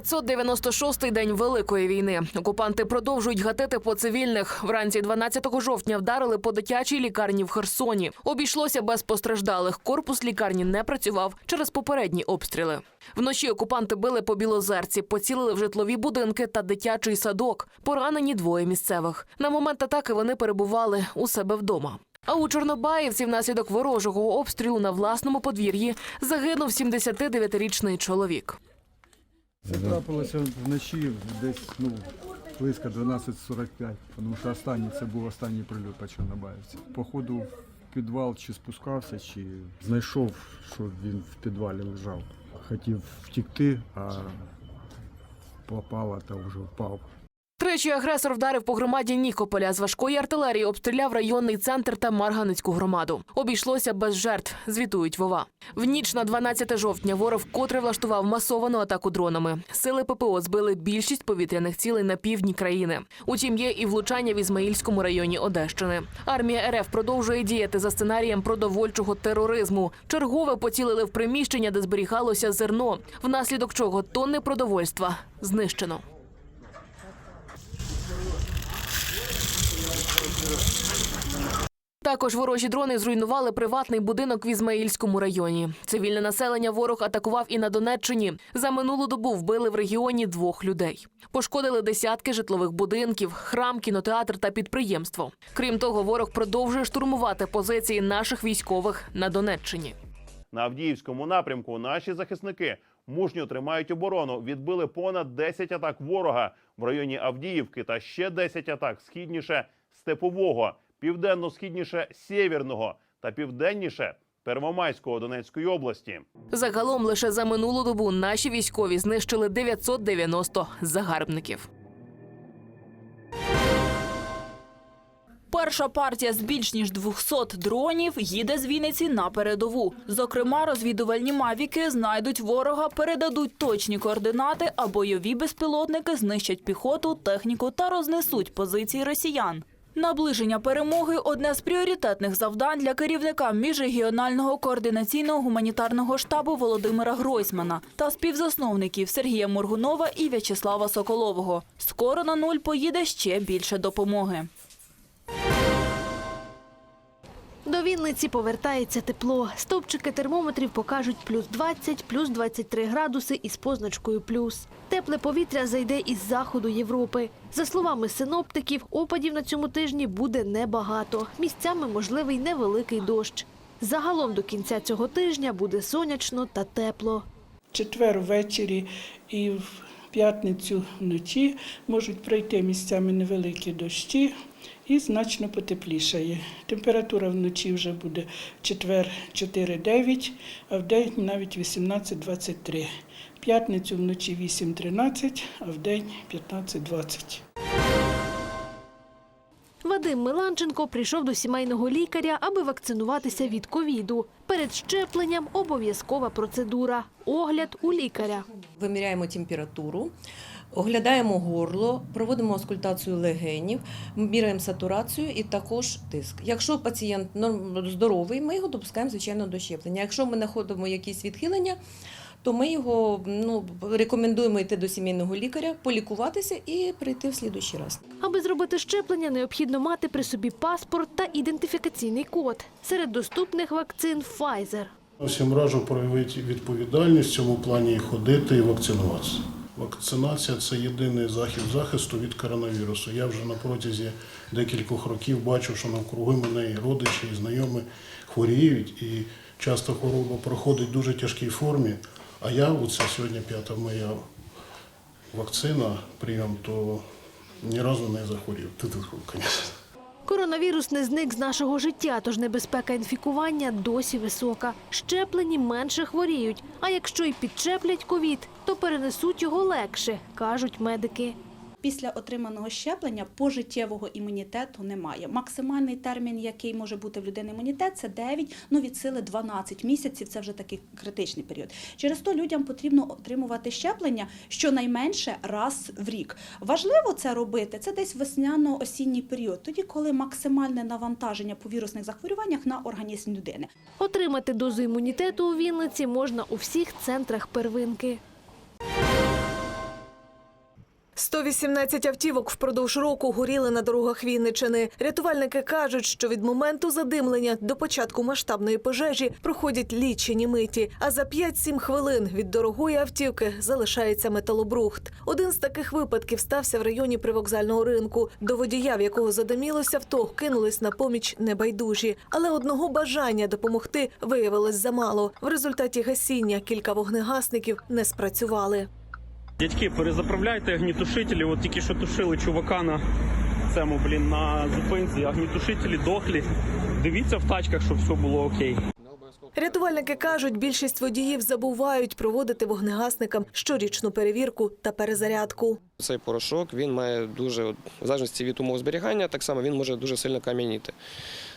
596-й день Великої війни. Окупанти продовжують гатити по цивільних. Вранці 12 жовтня вдарили по дитячій лікарні в Херсоні. Обійшлося без постраждалих. Корпус лікарні не працював через попередні обстріли. Вночі окупанти били по білозерці, поцілили в житлові будинки та дитячий садок. Поранені двоє місцевих. На момент атаки вони перебували у себе вдома. А у Чорнобаївці внаслідок ворожого обстрілу на власному подвір'ї загинув 79-річний чоловік. Це трапилося вночі десь ну, близько 12.45, тому що останній це був останній прильот по Чорнобаївці. Походу в підвал чи спускався, чи знайшов, що він в підвалі лежав. Хотів втікти, а попало та вже впав. Тричі агресор вдарив по громаді Нікополя. З важкої артилерії обстріляв районний центр та Марганецьку громаду. Обійшлося без жертв, звітують Вова. В ніч на 12 жовтня ворог вкотре влаштував масовану атаку дронами. Сили ППО збили більшість повітряних цілей на півдні країни. Утім, є і влучання в Ізмаїльському районі Одещини. Армія РФ продовжує діяти за сценарієм продовольчого тероризму. Чергове поцілили в приміщення, де зберігалося зерно, внаслідок чого тонни продовольства знищено. Також ворожі дрони зруйнували приватний будинок в Ізмаїльському районі. Цивільне населення ворог атакував і на Донеччині. За минулу добу вбили в регіоні двох людей. Пошкодили десятки житлових будинків, храм, кінотеатр та підприємство. Крім того, ворог продовжує штурмувати позиції наших військових на Донеччині. На Авдіївському напрямку наші захисники мужньо тримають оборону. Відбили понад 10 атак ворога в районі Авдіївки та ще 10 атак східніше Степового, південно-східніше Сєвєрного та південніше Первомайського Донецької області. Загалом лише за минулу добу наші військові знищили 990 загарбників. Перша партія з більш ніж 200 дронів їде з Вінниці на передову. Зокрема, розвідувальні мавіки знайдуть ворога, передадуть точні координати, а бойові безпілотники знищать піхоту, техніку та рознесуть позиції росіян. Наближення перемоги одне з пріоритетних завдань для керівника міжрегіонального координаційного гуманітарного штабу Володимира Гройсмана та співзасновників Сергія Моргунова і В'ячеслава Соколового. Скоро на нуль поїде ще більше допомоги. Вінниці повертається тепло. Стовпчики термометрів покажуть плюс 20, плюс 23 градуси із позначкою плюс. Тепле повітря зайде із заходу Європи. За словами синоптиків, опадів на цьому тижні буде небагато. Місцями можливий невеликий дощ. Загалом до кінця цього тижня буде сонячно та тепло. четвер ввечері і в п'ятницю вночі можуть пройти місцями невеликі дощі і значно потеплішає. Температура вночі вже буде в четвер 4-9, а в день навіть 18-23. В П'ятницю вночі 8-13, а в день 15-20. Вадим Миланченко прийшов до сімейного лікаря, аби вакцинуватися від ковіду. Перед щепленням обов'язкова процедура огляд у лікаря. Виміряємо температуру, оглядаємо горло, проводимо аскультацію легенів, міряємо сатурацію і також тиск. Якщо пацієнт норм- здоровий, ми його допускаємо звичайно до щеплення. Якщо ми знаходимо якісь відхилення, то ми його ну, рекомендуємо йти до сімейного лікаря, полікуватися і прийти в слідуючий раз. Аби зробити щеплення, необхідно мати при собі паспорт та ідентифікаційний код. Серед доступних вакцин Pfizer. Всім раджу проявити відповідальність в цьому плані і ходити і вакцинуватися. Вакцинація це єдиний захід захисту від коронавірусу. Я вже на протязі декількох років бачу, що навкруги мене і родичі, і знайомі хворіють, і часто хвороба проходить в дуже тяжкій формі. А я, оце сьогодні п'ята моя вакцина, прийом, то ні разу не захворів. Ти-ти-ху, звісно. Коронавірус не зник з нашого життя, тож небезпека інфікування досі висока. Щеплені менше хворіють. А якщо й підчеплять ковід, то перенесуть його легше, кажуть медики. Після отриманого щеплення пожиттєвого імунітету немає. Максимальний термін, який може бути в людини імунітет, це 9, ну від сили 12 місяців. Це вже такий критичний період. Через то людям потрібно отримувати щеплення щонайменше раз в рік. Важливо це робити це десь весняно-осінній період, тоді коли максимальне навантаження по вірусних захворюваннях на організм людини. Отримати дозу імунітету у Вінниці можна у всіх центрах первинки. 118 автівок впродовж року горіли на дорогах Вінничини. Рятувальники кажуть, що від моменту задимлення до початку масштабної пожежі проходять лічені миті. А за 5-7 хвилин від дорогої автівки залишається металобрухт. Один з таких випадків стався в районі привокзального ринку. До водія, в якого задимілося авто, кинулись на поміч небайдужі. Але одного бажання допомогти виявилось замало. В результаті гасіння кілька вогнегасників не спрацювали. Дядьки, перезаправляйте огнітушителі. От тільки що тушили чувака на цьому, блін, на зупинці. Огнітушителі дохлі. Дивіться в тачках, щоб все було окей. Рятувальники кажуть, більшість водіїв забувають проводити вогнегасникам щорічну перевірку та перезарядку. Цей порошок він має дуже, в залежності від умов зберігання, так само він може дуже сильно кам'яніти.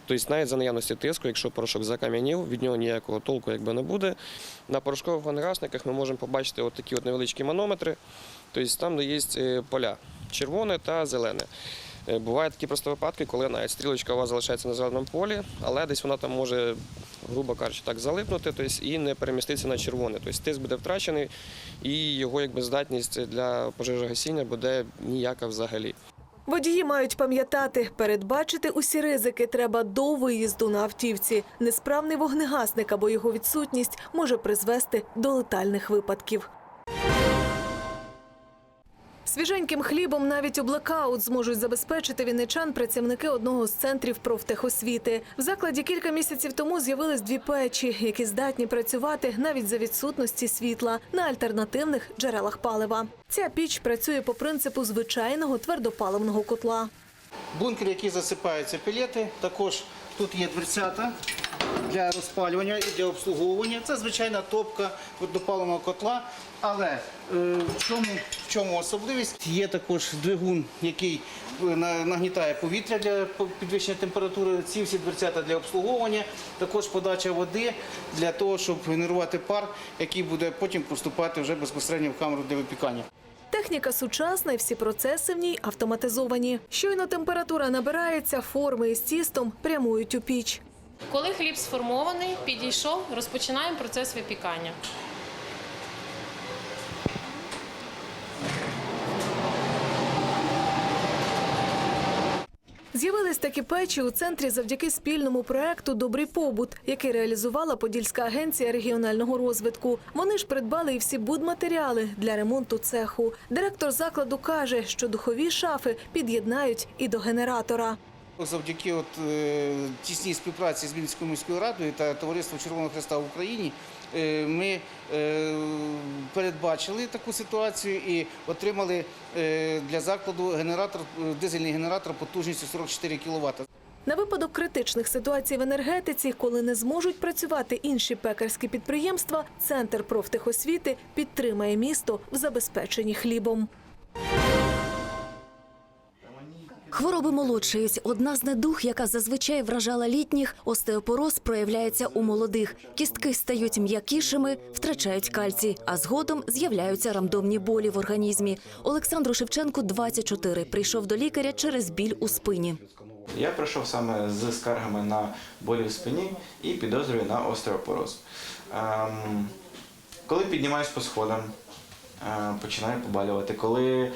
Тобто навіть за наявності тиску, якщо порошок закам'янів, від нього ніякого толку якби не буде. На порошкових вогнегасниках ми можемо побачити от такі от невеличкі манометри, тобто там, де є е, поля червоне та зелене. Е, Бувають такі просто випадки, коли навіть стрілочка у вас залишається на зеленому полі, але десь вона там може, грубо кажучи, так залипнути тобто, і не переміститися на червоне. Тобто тиск буде втрачений і його якби, здатність для пожежогасіння буде ніяка взагалі. Водії мають пам'ятати, передбачити усі ризики треба до виїзду на автівці. Несправний вогнегасник або його відсутність може призвести до летальних випадків. Свіженьким хлібом навіть у блекаут зможуть забезпечити вінничан працівники одного з центрів профтехосвіти. В закладі кілька місяців тому з'явились дві печі, які здатні працювати навіть за відсутності світла на альтернативних джерелах палива. Ця піч працює по принципу звичайного твердопаливного котла. Бункер, який засипаються пілети, також тут є дверцята для розпалювання і для обслуговування. Це звичайна топка твердопаливного котла. Але е, в, чому, в чому особливість? Є також двигун, який е, нагнітає повітря для підвищення температури. Ці всі дверцята для обслуговування. Також подача води для того, щоб генерувати пар, який буде потім поступати вже безпосередньо в камеру для випікання. Техніка сучасна і всі процеси в ній автоматизовані. Щойно температура набирається, форми із тістом прямують у піч. Коли хліб сформований, підійшов, розпочинаємо процес випікання. З'явились такі печі у центрі завдяки спільному проекту Добрий побут, який реалізувала Подільська агенція регіонального розвитку. Вони ж придбали і всі будматеріали для ремонту цеху. Директор закладу каже, що духові шафи під'єднають і до генератора. Завдяки от, е, тісній співпраці з Вінницькою міською радою та Товариством Червоного Хреста в Україні е, ми е, передбачили таку ситуацію і отримали для закладу генератор, дизельний генератор потужністю 44 кВт. На випадок критичних ситуацій в енергетиці, коли не зможуть працювати інші пекарські підприємства, центр профтехосвіти підтримає місто в забезпеченні хлібом. Хвороби молодшають. Одна з недуг, яка зазвичай вражала літніх, остеопороз проявляється у молодих. Кістки стають м'якішими, втрачають кальцій, а згодом з'являються рандомні болі в організмі. Олександру Шевченку 24. Прийшов до лікаря через біль у спині. Я прийшов саме з скаргами на болі в спині і підозрюю на остеопороз. Ем, коли піднімаюсь по сходам, е, починаю побалювати. Коли е,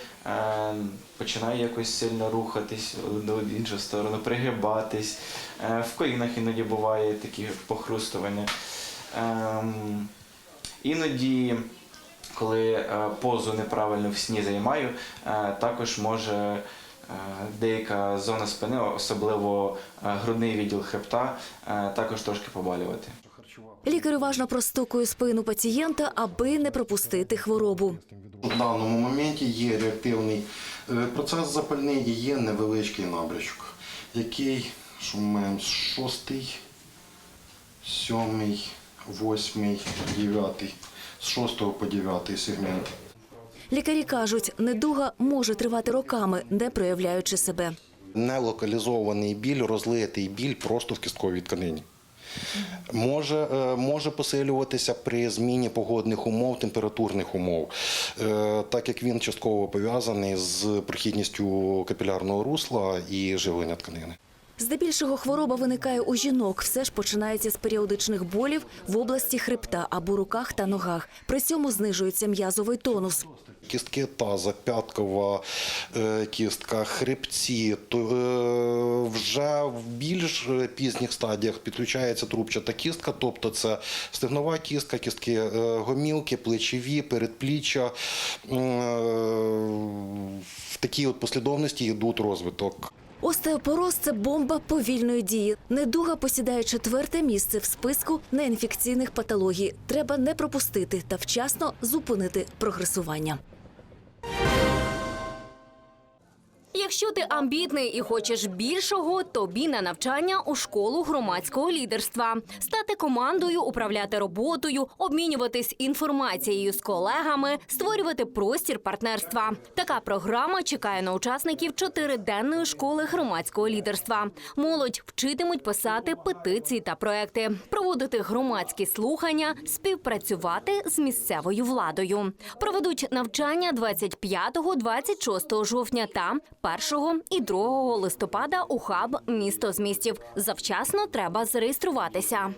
починаю якось сильно рухатись в іншу сторону, пригибатись, е, в колінах іноді буває такі похрустування. Ем, іноді, коли е, позу неправильно в сні займаю, е, також може е, деяка зона спини, особливо е, грудний відділ хребта, е, також трошки побалювати. Лікар уважно простукує спину пацієнта, аби не пропустити хворобу. В даному моменті є реактивний е, процес запальний і є невеличкий набрячок, який що ми маємо шостий, сьомий, восьмий, дев'ятий, з шостого по дев'ятий сегмент. Лікарі кажуть, недуга може тривати роками, не проявляючи себе. Нелокалізований біль, розлитий біль просто в кістковій тканині. Може, е, може посилюватися при зміні погодних умов, температурних умов, Е, так як він частково пов'язаний з прохідністю капілярного русла і живлення тканини. Здебільшого хвороба виникає у жінок. Все ж починається з періодичних болів в області хребта або руках та ногах. При цьому знижується м'язовий тонус. Кістки таза, п'яткова е, кістка, хребці. То, е, вже в більш пізніх стадіях підключається трубчата кістка, тобто це стегнова кістка, кістки е, гомілки, плечові, передпліччя. В такій от послідовності йдуть розвиток. Остеопороз це бомба повільної дії. Недуга посідає четверте місце в списку неінфекційних патологій. Треба не пропустити та вчасно зупинити прогресування. Якщо ти амбітний і хочеш більшого, тобі на навчання у школу громадського лідерства, стати командою, управляти роботою, обмінюватись інформацією з колегами, створювати простір партнерства. Така програма чекає на учасників чотириденної школи громадського лідерства. Молодь вчитимуть писати петиції та проекти, проводити громадські слухання, співпрацювати з місцевою владою. Проведуть навчання 25-26 жовтня та 1 і 2 листопада у хаб місто з містів. Завчасно треба зареєструватися.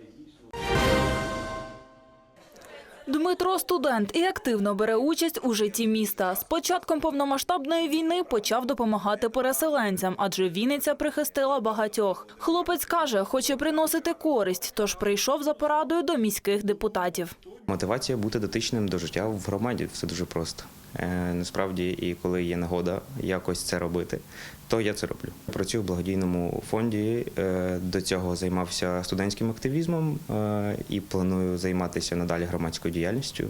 Дмитро студент і активно бере участь у житті міста. З початком повномасштабної війни почав допомагати переселенцям, адже Вінниця прихистила багатьох. Хлопець каже, хоче приносити користь, тож прийшов за порадою до міських депутатів. Мотивація бути дотичним до життя в громаді все дуже просто. Е, насправді, і коли є нагода якось це робити, то я це роблю. Працюю в благодійному фонді. е, До цього займався студентським активізмом е, і планую займатися надалі громадською діяльністю.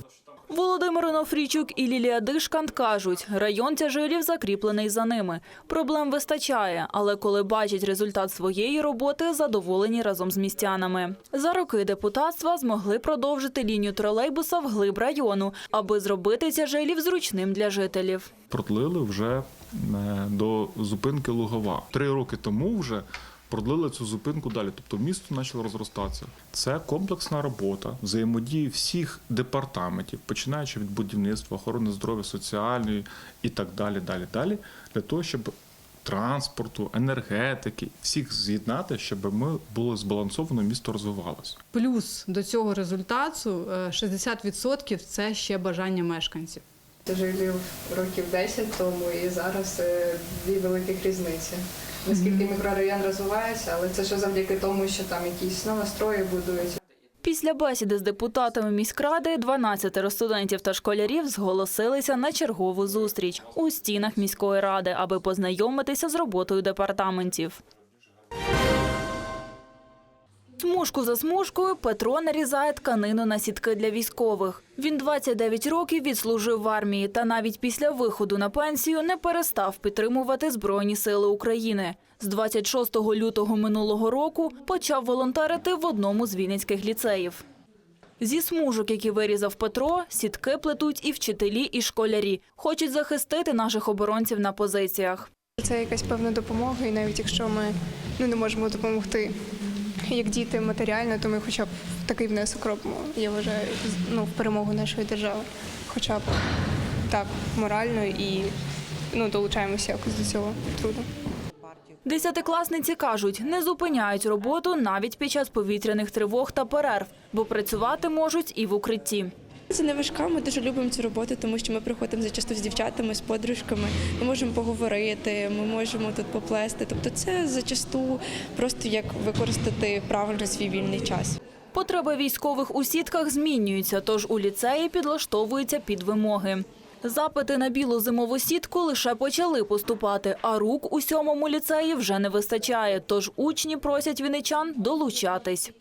Онофрійчук і Лілія Дишкант кажуть, район тяжирів закріплений за ними. Проблем вистачає, але коли бачать результат своєї роботи, задоволені разом з містянами. За роки депутатства змогли продовжити лінію тролейбуса вглиб району, аби зробити тяжилів зручним для жителів. продлили вже е, до зупинки Лугова. Три роки тому вже продлили цю зупинку далі. Тобто місто почало розростатися. Це комплексна робота взаємодії всіх департаментів, починаючи від будівництва, охорони здоров'я, соціальної і так далі, далі, далі, для того, щоб транспорту, енергетики, всіх з'єднати, щоб ми було збалансовано, місто розвивалося. Плюс до цього результату е, 60% – це ще бажання мешканців. Жилів років 10 тому і зараз е, дві великих різниці. Наскільки мікрорайон розвивається, але це ще завдяки тому, що там якісь новострої будують. Після бесіди з депутатами міськради 12 студентів та школярів зголосилися на чергову зустріч у стінах міської ради, аби познайомитися з роботою департаментів. Смужку за смужкою Петро нарізає тканину на сітки для військових. Він 29 років відслужив в армії та навіть після виходу на пенсію не перестав підтримувати Збройні сили України. З 26 лютого минулого року почав волонтерити в одному з вінницьких ліцеїв. Зі смужок, які вирізав Петро, сітки плетуть і вчителі, і школярі. Хочуть захистити наших оборонців на позиціях. Це якась певна допомога, і навіть якщо ми ну, не можемо допомогти як діти матеріально, то ми хоча б такий внесок робимо, я вважаю, ну, перемогу нашої держави. Хоча б так, морально і ну, долучаємося якось до цього труду. Десятикласниці кажуть, не зупиняють роботу навіть під час повітряних тривог та перерв, бо працювати можуть і в укритті. Це не важка, ми дуже любимо цю роботу, тому що ми приходимо зачасту з дівчатами, з подружками. Ми можемо поговорити, ми можемо тут поплести. Тобто, це зачасту просто як використати правильно свій вільний час. Потреби військових у сітках змінюються, тож у ліцеї підлаштовуються під вимоги. Запити на білу зимову сітку лише почали поступати, а рук у сьомому ліцеї вже не вистачає. Тож учні просять вінничан долучатись.